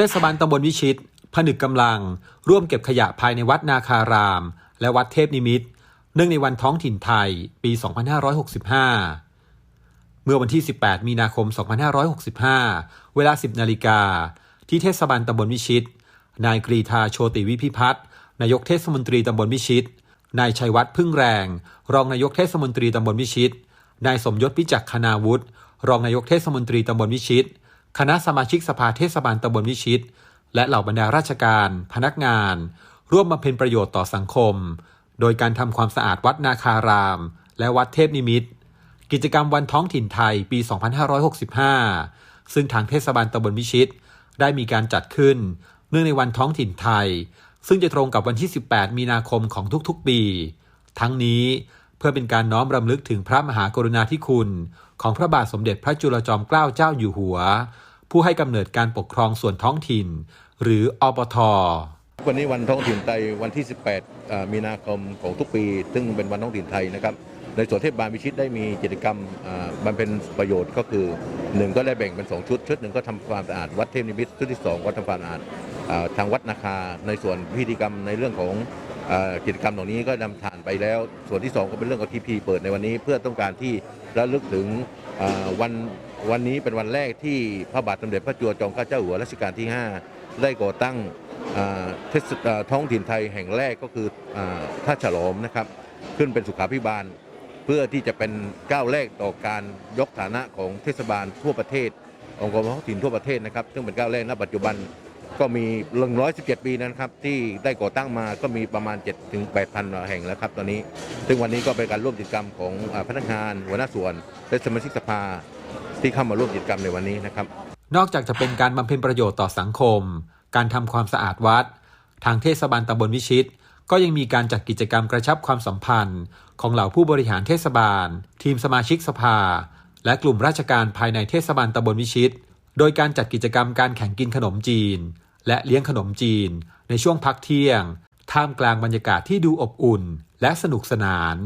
เทศบาลตำบลวิชิต ผนึกกำลัง ร่วมเก็บขยะภายในวัดนาคาราม และวัดเทพนิมิตเนื่องในวันท้องถิ่นไทย ปี 2565 เมื่อวันที่ 18 มีนาคม 2565 เวลา 10 นาฬิกา ที่เทศบาลตำบลวิชิต นายกรีธาโชติวิพิพัฒน์นายกเทศมนตรีตำบลวิชิต นายชัยวัฒน์พึ่งแรง รองนายกเทศมนตรีตำบลวิชิต นายสมยศพิจักคณาวุฒิ รองนายกเทศมนตรีตำบลวิชิต คณะสมาชิกสภาเทศบาลตำบลวิชิต และเหล่าบรรดาราชการ พนักงาน ร่วมมาเป็นประโยชน์ต่อสังคม โดยการทำความสะอาดวัดนาคาราม และวัดเทพนิมิตกิจกรรมวันท้องถิ่นไทยปี 2565 ซึ่งทางเทศบาลตำบลวิชิต ได้มีการจัดขึ้น เนื่องในวันท้องถิ่นไทย ซึ่งจะตรงกับวันที่ 18 มีนาคมของทุกๆปี ทั้งนี้ เพื่อเป็นการน้อมรำลึกถึงพระมหากรุณาธิคุณ ของพระบาทสมเด็จพระจุลจอมเกล้าเจ้าอยู่หัว ผู้ให้กำเนิดการปกครองส่วนท้องถิ่น หรืออปทวันนี้วันท้องถิ่นไทยวันที่ 18 มีนาคมของทุกปี ซึ่งเป็นวันท้องถิ่นไทยนะครับในส่วนเทศบาลวิชิตได้มีกิจกรรมมันเป็นประโยชน์ก็คือหนึ่งก็ได้แบ่งเป็น 2 ชุด ชุดหนึ่งก็ทำความสะอาดวัดเทพนิมิตรชุดที่ 2 ก็ทำความสะอาดทางวัดนาคาในส่วนพิธีกรรมในเรื่องของ กิจกรรมเหล่านี้ก็นำผ่านไปแล้ว ส่วนที่ 2 ก็เป็นเรื่องของทีพีเปิดในวันนี้ เพื่อต้องการที่ระลึกถึงวันวันนี้เป็นวันแรกที่พระบาทสมเด็จพระจุลจอมเกล้าเจ้าหัวรัชกาลที่ 5 ได้ก่อตั้งท,ท้องถิ่นไทยแห่งแรกก็คืออท่าฉลอมนะครับ ขึ้นเป็นสุขาพิบาล เพื่อที่จะเป็นก้าวแรกต่อการยกฐานะของเทศบาลทั่วประเทศ องค์กรท้องถิ่นทั่วประเทศนะครับ ซึ่งเป็นก้าวแรกณปัจจุบัน ก็มี 117 ปีนะครับ ที่ได้ก่อตั้งมาก็มีประมาณ 7 ถึง 8,000 แห่งแล้วครับ ตอนนี้ ซึ่งวันนี้ก็เป็นการร่วมกิจกรรมของพนักงาน หัวหน้าส่วน และสมาชิกสภาที่เข้ามาร่วมกิจกรรมในวันนี้นะครับ นอกจากจะเป็นการบำเพ็ญประโยชน์ต่อสังคม การทำความสะอาดวัด ทางเทศบาลตำบลวิชิต ก็ยังมีการจัดกิจกรรมกระชับความสัมพันธ์ ของเหล่าผู้บริหารเทศบาล ทีมสมาชิกสภา และกลุ่มราชการภายในเทศบาลตำบลวิชิต โดยการจัดกิจกรรมการแข่งกินขนมจีน และเลี้ยงขนมจีน ในช่วงพักเที่ยง ท่ามกลางบรรยากาศที่ดูอบอุ่น และสนุกสนาน